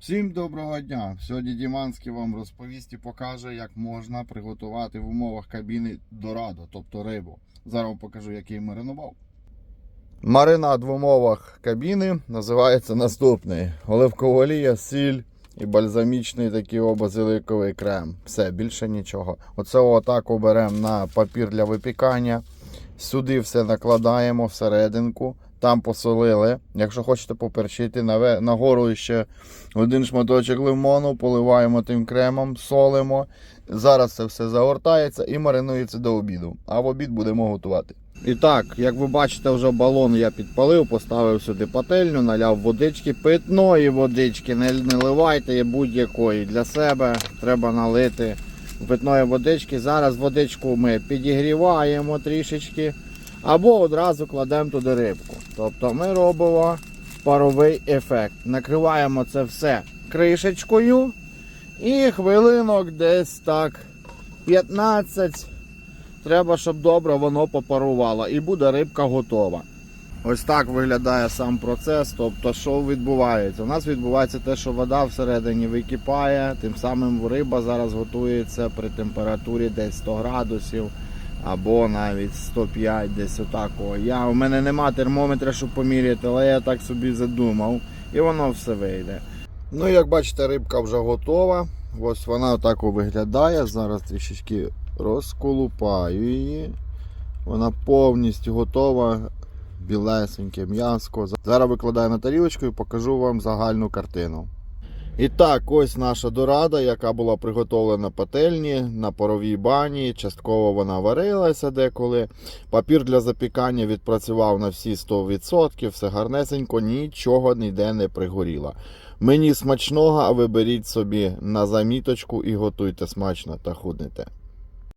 Всім доброго дня! Сьогодні Діманський вам розповість і покаже, як можна приготувати в умовах кабіни дорадо, тобто рибу. Зараз вам покажу, який маринував. Маринад в умовах кабіни називається наступний: оливкова олія, сіль і бальзамічний такий о, базиликовий крем. Все, більше нічого. Оце отак оберемо на папір для випікання. Сюди все накладаємо всерединку. Там посолили. Якщо хочете поперчити, нагору ще один шматочок лимону, поливаємо тим кремом, солимо. Зараз це все загортається і маринується до обіду. А в обід будемо готувати. І так, як ви бачите, вже балон я підпалив, поставив сюди пательню, наляв водички, питної водички, не наливайте є будь-якої. Для себе треба налити питної водички. Зараз водичку ми підігріваємо трішечки. Або одразу кладемо туди рибку. Тобто ми робимо паровий ефект. Накриваємо це все кришечкою і хвилинок десь так 15. Треба, щоб добре воно попарувало і буде рибка готова. Ось так виглядає сам процес. Тобто, що відбувається? У нас відбувається те, що вода всередині википає, тим самим риба зараз готується при температурі десь 100 градусів або навіть 105 десь отакого. Я, у мене нема термометра, щоб поміряти, але я так собі задумав. І воно все вийде. Ну, як бачите, рибка вже готова. Ось вона отак виглядає. Зараз трішечки розколупаю її. Вона повністю готова. Білесеньке м'яско. Зараз викладаю на тарілочку і покажу вам загальну картину. І так, ось наша дорада, яка була приготовлена пательні на паровій бані. Частково вона варилася деколи. Папір для запікання відпрацював на всі 100%, все гарнесенько, нічого ніде не пригоріло. Мені смачного, а ви беріть собі на заміточку і готуйте смачно та худнете.